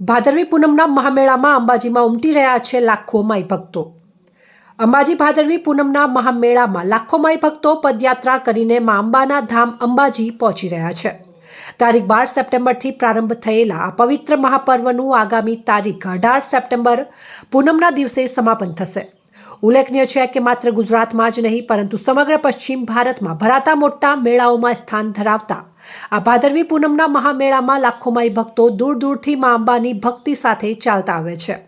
ભાદરવી પૂનમના મહામેળામાં અંબાજીમાં ઉમટી રહ્યા છે લાખો માઈ ભક્તો. અંબાજી ભાદરવી પૂનમના મહામેળામાં લાખો માઈ ભક્તો પદયાત્રા કરીને મા અંબાના ધામ અંબાજી પહોંચી રહ્યા છે. તારીખ બાર સપ્ટેમ્બરથી પ્રારંભ થયેલા આ પવિત્ર મહાપર્વનું આગામી તારીખ અઢાર સપ્ટેમ્બર પૂનમના દિવસે સમાપન થશે. ઉલ્લેખનીય છે કે માત્ર ગુજરાતમાં જ નહીં, પરંતુ સમગ્ર પશ્ચિમ ભારતમાં ભરાતા મોટા મેળાઓમાં સ્થાન ધરાવતા આ ભાદરવી પૂનમના મહામેળામાં લાખો માઈ ભક્તો દૂર દૂરથી મા અંબાની ભક્તિ સાથે ચાલતા આવે છે.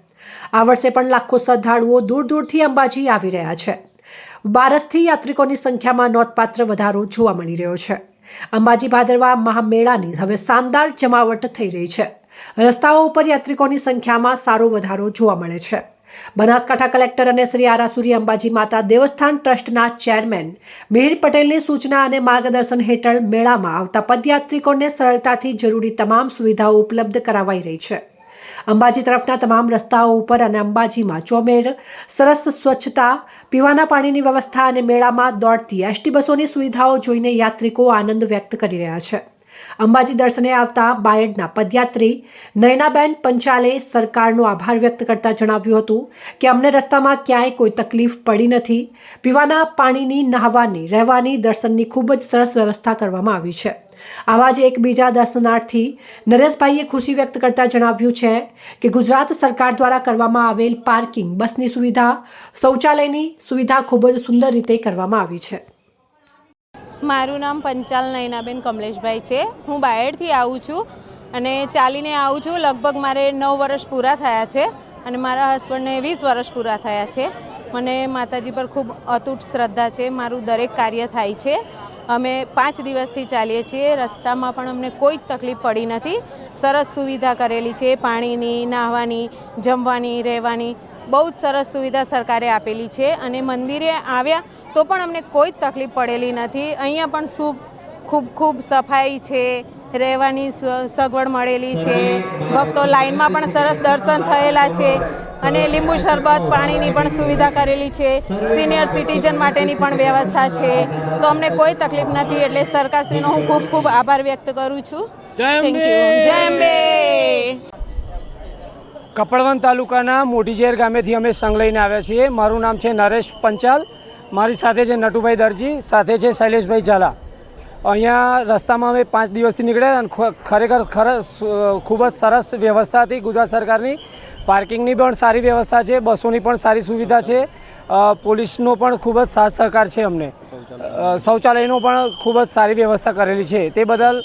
આ વર્ષે પણ લાખો શ્રદ્ધાળુઓ દૂર દૂરથી અંબાજી આવી રહ્યા છે. બારસથી યાત્રિકોની સંખ્યામાં નોંધપાત્ર વધારો જોવા મળી રહ્યો છે. અંબાજી ભાદરવા મહામેળાની હવે શાનદાર જમાવટ થઈ રહી છે. રસ્તાઓ ઉપર યાત્રિકોની સંખ્યામાં સારો વધારો જોવા મળે છે. બનાસકાંઠા કલેક્ટર અને શ્રી આરાસુરી અંબાજી માતા દેવસ્થાન ટ્રસ્ટના ચેરમેન મિહિર પટેલની સૂચના અને માર્ગદર્શન હેઠળ મેળામાં આવતા પદયાત્રિકોને સરળતાથી જરૂરી તમામ સુવિધાઓ ઉપલબ્ધ કરાવાઈ રહી છે. અંબાજી તરફના તમામ રસ્તાઓ ઉપર અને અંબાજીમાં ચોમેર, સરસ સ્વચ્છતા, પીવાના પાણીની વ્યવસ્થા અને મેળામાં દોડતી એસટી બસોની સુવિધાઓ જોઈને યાત્રિકો આનંદ વ્યક્ત કરી રહ્યા છે. અંબાજી દર્શને આવતા બાયડના પદયાત્રી નયનાબેન પંચાલે સરકારનો આભાર વ્યક્ત કરતા જણાવ્યું હતું કે અમને રસ્તામાં ક્યાંય કોઈ તકલીફ પડી નથી. પીવાના પાણીની, નહાવાની, રહેવાની, દર્શનની ખૂબ જ સરસ વ્યવસ્થા કરવામાં આવી છે. આવા જ એક બીજા દર્શનાર્થી નરેશભાઈએ ખુશી વ્યક્ત કરતા જણાવ્યું છે કે ગુજરાત સરકાર દ્વારા કરવામાં આવેલ પાર્કિંગ, બસની સુવિધા, શૌચાલયની સુવિધા ખૂબ જ સુંદર રીતે કરવામાં આવી છે. મારું નામ પંચાલ નયનાબેન કમલેશભાઈ છે. હું બાયડથી આવું છું અને ચાલીને આવું છું. લગભગ મારે નવ વર્ષ પૂરા થયા છે અને મારા હસબન્ડને વીસ વર્ષ પૂરા થયા છે. મને માતાજી પર ખૂબ અતૂટ શ્રદ્ધા છે. મારું દરેક કાર્ય થાય છે. અમે પાંચ દિવસથી ચાલીએ છીએ. રસ્તામાં પણ અમને કોઈ જ તકલીફ પડી નથી. સરસ સુવિધા કરેલી છે. પાણીની, નાહવાની, જમવાની, રહેવાની બહુ જ સરસ સુવિધા સરકારે આપેલી છે અને મંદિરે આવ્યા તો પણ અમને કોઈ જ તકલીફ પડેલી નથી. અહીંયા પણ શું ખૂબ ખૂબ સફાઈ છે રહેવાની સ- સગવડ મળેલી છે. ભક્તો લાઈનમાં પણ સરસ દર્શન થયેલા છે અને લીંબુ શરબત પાણીની પણ સુવિધા કરેલી છે. સિનિયર સિટીઝન માટેની પણ વ્યવસ્થા છે. તો અમને કોઈ તકલીફ નથી એટલે સરકારશ્રીનો હું ખૂબ ખૂબ આભાર વ્યક્ત કરું છું. જય થેન્ક અંબે! યુ જય અંબે! કપડવન તાલુકાના મોટીઝેર ગામેથી અમે સંઘ લઈને આવ્યા છીએ. મારું નામ છે નરેશ પંચાલ. મારી સાથે છે નટુભાઈ દરજી, સાથે છે શૈલેષભાઈ ઝાલા. અહીંયા રસ્તામાં અમે પાંચ દિવસથી નીકળ્યા અને ખરેખર ખૂબ જ સરસ વ્યવસ્થા હતી ગુજરાત સરકારની. પાર્કિંગની પણ સારી વ્યવસ્થા છે, બસોની પણ સારી સુવિધા છે પોલીસનો પણ ખૂબ જ સાથ સહકાર છે અમને. શૌચાલયનો પણ ખૂબ જ સારી વ્યવસ્થા કરેલી છે. તે બદલ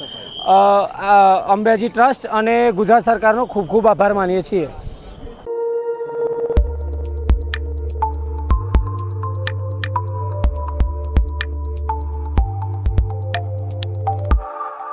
અંબાજી ટ્રસ્ટ અને ગુજરાત સરકારનો ખૂબ ખૂબ આભાર માનીએ છીએ.